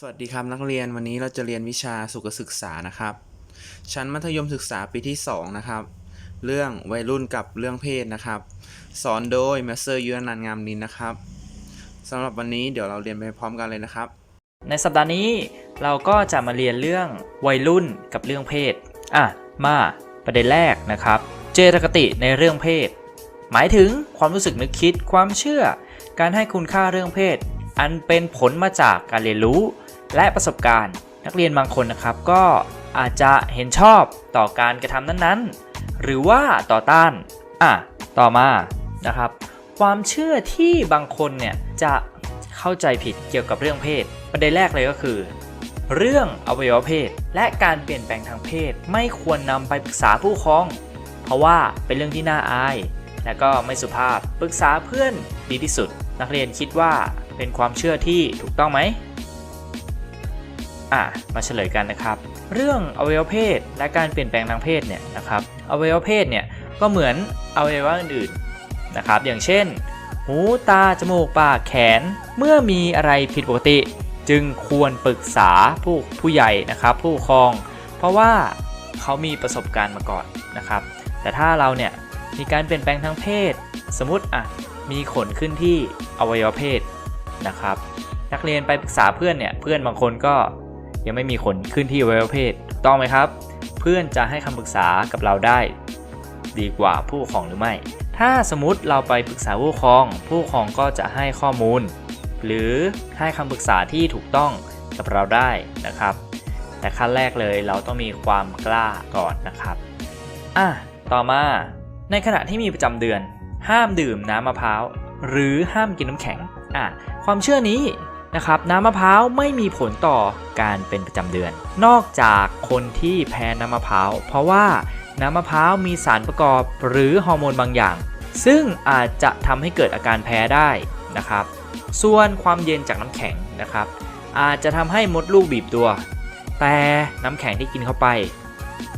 สวัสดีครับนักเรียนวันนี้เราจะเรียนวิชาสุขศึกษานะครับ ชั้นมัธยมศึกษาปีที่ 2 นะครับ เรื่องวัยรุ่นกับเรื่องเพศนะครับ สอนโดยแมสเซอร์ยุรนันงามนินนะครับสำหรับวันนี้เดี๋ยวเราเรียนไปพร้อมกันเลยนะครับ ในสัปดาห์นี้เราก็จะมาเรียนเรื่องวัยรุ่นกับเรื่องเพศอะมาประเด็นแรกนะครับ เจตคติในเรื่องเพศ หมายถึงความรู้สึกนึกคิดความเชื่อ การให้คุณค่าเรื่องเพศ อันเป็นผลมาจากการเรียนรู้ และประสบการณ์ นักเรียนบางคนนะครับก็อาจจะเห็นชอบต่อการกระทำนั้นๆ หรือว่าต่อต้านอะต่อมานะครับ ความเชื่อที่บางคนเนี่ยจะเข้าใจผิดเกี่ยวกับเรื่องเพศ ประเด็นแรกเลยก็คือ เรื่องอวัยวะเพศ และการเปลี่ยนแปลงทางเพศไม่ควรนำไปปรึกษาผู้ปกครอง เพราะว่าเป็นเรื่องที่น่าอาย และก็ไม่สุภาพปรึกษาเพื่อนดีที่สุด นักเรียนคิดว่าเป็นความเชื่อที่ถูกต้องไหม อะมาเฉลยกันนะครับ เรื่องอวัยวะเพศและการเปลี่ยนแปลงทางเพศเนี่ยนะครับอวัยวะเพศเนี่ยก็เหมือนอวัยวะอื่นๆนะครับ อย่างเช่น หูตาจมูกปากแขนเมื่อมีอะไรผิดปกติ จึงควรปรึกษาผู้ผู้ใหญ่นะครับ ผู้ปกครอง เพราะว่าเขามีประสบการณ์มาก่อนนะครับ แต่ถ้าเราเนี่ยมีการเปลี่ยนแปลงทางเพศ สมมติอะมีขนขึ้นที่อวัยวะเพศนะครับ นักเรียนไปปรึกษาเพื่อนเนี่ยเพื่อนบางคนก็ ยังไม่มีขนขึ้นที่อวัยวะเพศถูกต้องไหมครับ เพื่อนจะให้คำปรึกษากับเราได้ ดีกว่าผู้ปกครองหรือไม่ ถ้าสมมติเราไปปรึกษาผู้ปกครอง ผู้ปกครองก็จะให้ข้อมูล หรือให้คำปรึกษาที่ถูกต้องกับเราได้นะครับ แต่ขั้นแรกเลยเราต้องมีความกล้าก่อนนะครับอะต่อมา ในขณะที่มีประจำเดือน ห้ามดื่มน้ำมะพร้าวหรือห้ามกินน้ำแข็งอะความเชื่อนี้ นะครับน้ำมะพร้าวไม่มีผลต่อการเป็นประจำเดือน นอกจากคนที่แพ้น้ำมะพร้าวเพราะว่าน้ำมะพร้าวมีสารประกอบหรือฮอร์โมนบางอย่าง ซึ่งอาจจะทำให้เกิดอาการแพ้ได้นะครับ ส่วนความเย็นจากน้ำแข็งนะครับ อาจจะทำให้มดลูกบีบตัว แต่น้ำแข็งที่กินเข้าไป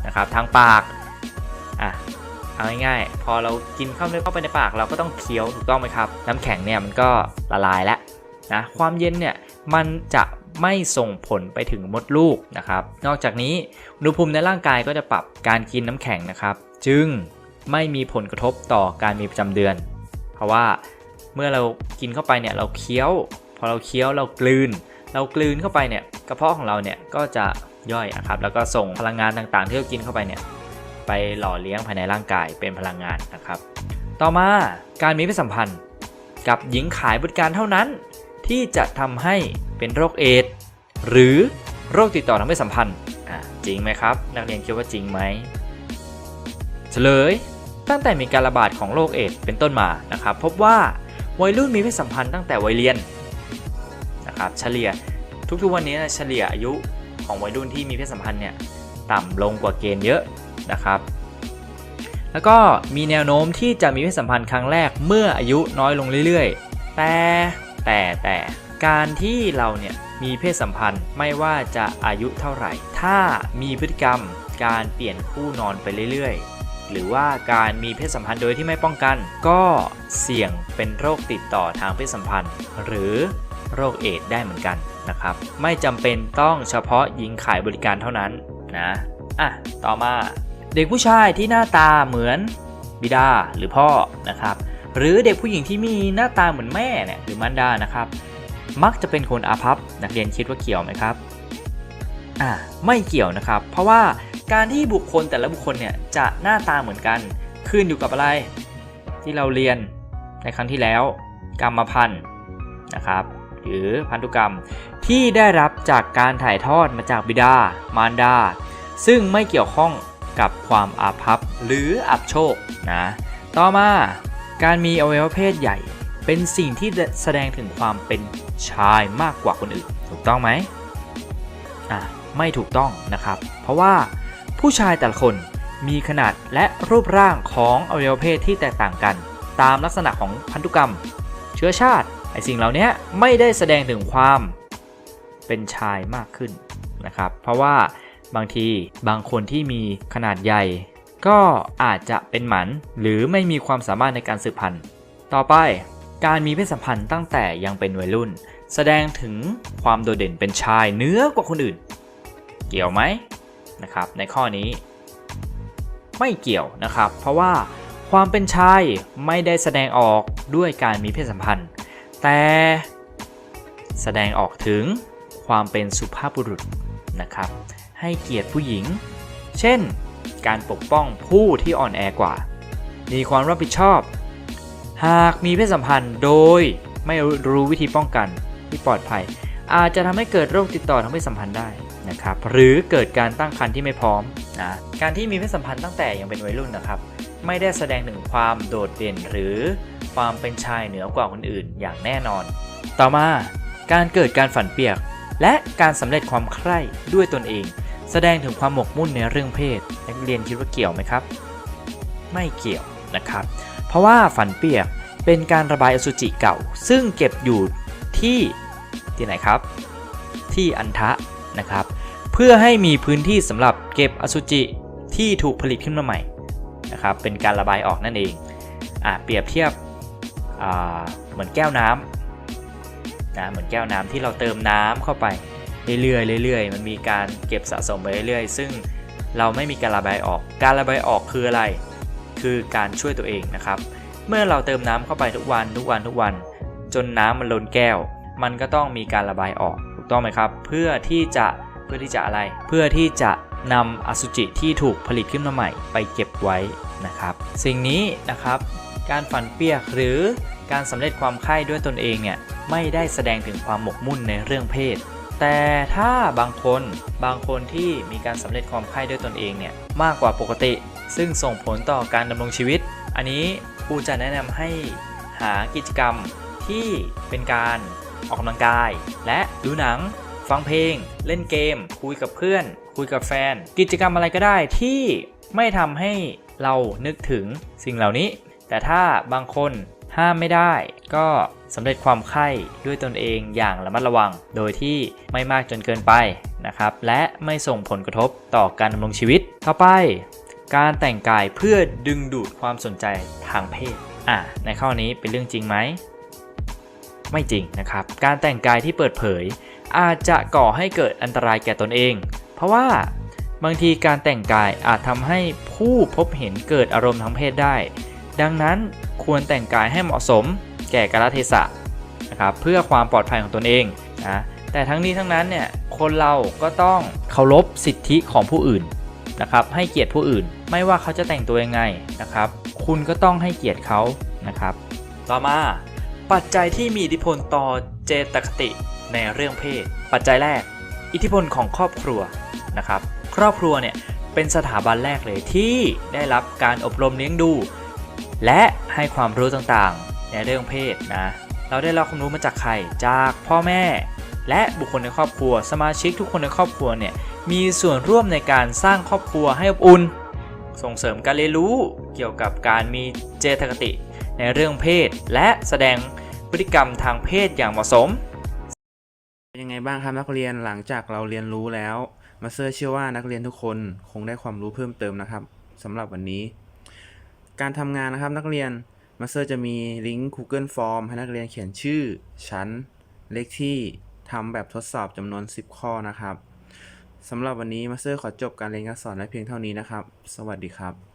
นะครับทางปากอะเอาง่ายๆพอเรากินเข้าไปในปากเราก็ต้องเคี้ยวถูกต้องไหมครับ น้ำแข็งเนี่ยมันก็ละลายแล้ว นะความเย็นเนี่ยมันจะไม่ส่งผลไปถึงมดลูกนะครับ นอกจากนี้อุณหภูมิในร่างกายก็จะปรับการกินน้ำแข็งนะครับ จึงไม่มีผลกระทบต่อการมีประจำเดือน เพราะว่าเมื่อเรากินเข้าไปเนี่ยเราเคี้ยว พอเราเคี้ยวเรากลืน เรากลืนเข้าไปเนี่ยกระเพาะของเราเนี่ยก็จะย่อยนะครับแล้วก็ส่งพลังงานต่างๆ ที่เรากินเข้าไปเนี่ยไปหล่อเลี้ยงภายในร่างกายเป็นพลังงานนะครับ ต่อมาการมีเพศสัมพันธ์กับหญิงขายบริการเท่านั้น ที่จะทำให้เป็นโรคเอดส์หรือโรคติดต่อทางเพศสัมพันธ์จริงไหมครับ นักเรียนคิดว่าจริงไหมเฉลย ตั้งแต่มีการระบาดของโรคเอดส์เป็นต้นมานะครับ พบว่าวัยรุ่นมีเพศสัมพันธ์ตั้งแต่วัยเรียนนะครับเฉลี่ยทุกๆวันนี้เฉลี่ยอายุของวัยรุ่นที่มีเพศสัมพันธ์เนี่ยต่ำลงกว่าเกณฑ์เยอะนะครับ แล้วก็มีแนวโน้มที่จะมีเพศสัมพันธ์ครั้งแรกเมื่ออายุน้อยลงเรื่อยๆ แต่ แต่แต่การที่เราเนี่ยมีเพศสัมพันธ์ไม่ว่าจะอายุเท่าไหร่ ถ้ามีพฤติกรรมการเปลี่ยนคู่นอนไปเรื่อยๆ หรือว่าการมีเพศสัมพันธ์โดยที่ไม่ป้องกัน ก็เสี่ยงเป็นโรคติดต่อทางเพศสัมพันธ์ หรือโรคเอดส์ได้เหมือนกันนะครับ ไม่จำเป็นต้องเฉพาะหญิงขายบริการเท่านั้นนะอะต่อมาเด็กผู้ชายที่หน้าตาเหมือนบิดาหรือพ่อนะครับ หรือเด็กผู้หญิงที่มีหน้าตาเหมือนแม่เนี่ยหรือมารดานะครับ มักจะเป็นคนอาภัพนักเรียนคิดว่าเกี่ยวไหมครับอ่าไม่เกี่ยวนะครับ เพราะว่าการที่บุคคลแต่ละบุคคลเนี่ยจะหน้าตาเหมือนกันขึ้นอยู่กับอะไรที่เราเรียนในครั้งที่แล้ว กรรมพันธุ์นะครับ หรือพันธุกรรมที่ได้รับจากการถ่ายทอดมาจากบิดามารดา ซึ่งไม่เกี่ยวข้องกับความอาภัพหรืออับโชคนะต่อมา การมีอวัยวะเพศใหญ่ เป็นสิ่งที่แสดงถึงความเป็นชายมากกว่าคนอื่น ถูกต้องไหมอะไม่ถูกต้องนะครับ เพราะว่าผู้ชายแต่ละคนมีขนาดและรูปร่างของอวัยวะเพศที่แตกต่างกัน ตามลักษณะของพันธุกรรม เชื้อชาติไอสิ่งเหล่านี้ไม่ได้แสดงถึงความเป็นชายมากขึ้นนะครับ เพราะว่าบางทีบางคนที่มีขนาดใหญ่ ก็อาจจะเป็นหมันหรือไม่มีความสามารถในการสืบพันธุ์ ต่อไปการมีเพศสัมพันธ์ตั้งแต่ยังเป็นวัยรุ่น แสดงถึงความโดดเด่นเป็นชายเนื้อกว่าคนอื่น เกี่ยวไหมนะครับ ในข้อนี้ ไม่เกี่ยวนะครับ เพราะว่าความเป็นชายไม่ได้แสดงออกด้วยการมีเพศสัมพันธ์ แต่แสดงออกถึงความเป็นสุภาพบุรุษนะครับ ให้เกียรติผู้หญิง เช่น การปกป้องผู้ที่อ่อนแอกว่า มีความรับผิดชอบ หากมีเพศสัมพันธ์โดยไม่รู้วิธีป้องกันที่ปลอดภัย อาจจะทำให้เกิดโรคติดต่อทางเพศสัมพันธ์ได้นะครับ หรือเกิดการตั้งครรภ์ที่ไม่พร้อมนะการที่มีเพศสัมพันธ์ตั้งแต่ยังเป็นวัยรุ่นนะครับ ไม่ได้แสดงถึงความโดดเด่นหรือความเป็นชายเหนือกว่าคนอื่นอย่างแน่นอน ต่อมาการเกิดการฝันเปียก และการสำเร็จความใคร่ด้วยตนเอง แสดงถึงความหมกมุ่นในเรื่องเพศนักเรียนคิดว่าเกี่ยวไหมครับ ไม่เกี่ยวนะครับ เพราะว่าฝันเปียกเป็นการระบายอสุจิเก่า ซึ่งเก็บอยู่ที่ที่ไหนครับ ที่อันทะนะครับ เพื่อให้มีพื้นที่สำหรับเก็บอสุจิที่ถูกผลิตขึ้นมาใหม่นะครับ เป็นการระบายออกนั่นเองอะเปรียบเทียบอ่าเหมือนแก้วน้ำนะเหมือนแก้วน้ำที่เราเติมน้ำเข้าไป เรื่อยๆเรื่อยๆ มันมีการเก็บสะสมไปเรื่อยๆ ซึ่งเราไม่มีการระบายออก การระบายออกคืออะไร คือการช่วยตัวเองนะครับ เมื่อเราเติมน้ำเข้าไปทุกวันทุกวันทุกวัน จนน้ำมันล้นแก้ว มันก็ต้องมีการระบายออก ถูกต้องไหมครับ เพื่อที่จะ เพื่อที่จะอะไร เพื่อที่จะนำอสุจิที่ถูกผลิตขึ้นมาใหม่ ไปเก็บไว้นะครับ สิ่งนี้นะครับ การฝันเปียกหรือการสำเร็จความใคร่ด้วยตนเองเนี่ย ไม่ได้แสดงถึงความหมกมุ่นในเรื่องเพศ แต่ถ้าบางคนบางคนที่มีการสำเร็จความใคร่ด้วยตนเองเนี่ยมากกว่าปกติ ซึ่งส่งผลต่อการดำรงชีวิต อันนี้ครูจะแนะนำให้หากิจกรรมที่เป็นการออกกำลังกาย และดูหนัง ฟังเพลง เล่นเกม คุยกับเพื่อน คุยกับแฟน กิจกรรมอะไรก็ได้ที่ไม่ทำให้เรานึกถึงสิ่งเหล่านี้ แต่ถ้าบางคน ห้ามไม่ได้ก็สำเร็จความใคร่ด้วยตนเองอย่างระมัดระวัง โดยที่ไม่มากจนเกินไปนะครับ และไม่ส่งผลกระทบต่อการดำรงชีวิต ต่อไป การแต่งกายเพื่อดึงดูดความสนใจทางเพศอะในข้อนี้เป็นเรื่องจริงไหม ไม่จริงนะครับ การแต่งกายที่เปิดเผย อาจจะก่อให้เกิดอันตรายแก่ตนเอง เพราะว่าบางทีการแต่งกายอาจทำให้ผู้พบเห็นเกิดอารมณ์ทางเพศได้ ดังนั้น ควรแต่งกายให้เหมาะสมแก่กาลเทศะนะครับเพื่อความปลอดภัยของตนเองนะแต่ทั้งนี้ทั้งนั้นเนี่ยคนเราก็ต้องเคารพสิทธิของผู้อื่นนะครับให้เกียรติผู้อื่น ไม่ว่าเขาจะแต่งตัวยังไงนะครับคุณก็ต้องให้เกียรติเขานะครับ ต่อมาปัจจัยที่มีอิทธิพลต่อเจตคติในเรื่องเพศ ปัจจัยแรก อิทธิพลของครอบครัวนะครับ ครอบครัวเนี่ยเป็นสถาบันแรกเลยที่ได้รับการอบรมเลี้ยงดู และให้ความรู้ต่างๆ ในเรื่องเพศนะเราได้รับความรู้มาจากใครจากพ่อแม่ และบุคคลในครอบครัว สมาชิกทุกคนในครอบครัวเนี่ยมีส่วนร่วมในการสร้างครอบครัวให้อบอุ่น ส่งเสริมการเรียนรู้เกี่ยวกับการมีเจตคติในเรื่องเพศ และแสดงพฤติกรรมทางเพศอย่างเหมาะสมเป็นยังไงบ้างครับนักเรียนหลังจากเราเรียนรู้แล้วมาเตอร์เชื่อว่านักเรียนทุกคนคงได้ความรู้เพิ่มเติมนะครับสำหรับวันนี้ การทำงานนะครับนักเรียนมาสเตอร์จะมีลิงก์ Google Form ให้นักเรียนเขียนชื่อ ชั้น เลขที่ทำแบบทดสอบจำนวน 10 ข้อนะครับสำหรับวันนี้มาสเตอร์ขอจบการเรียนการสอนไว้เพียงเท่านี้นะครับ สวัสดีครับ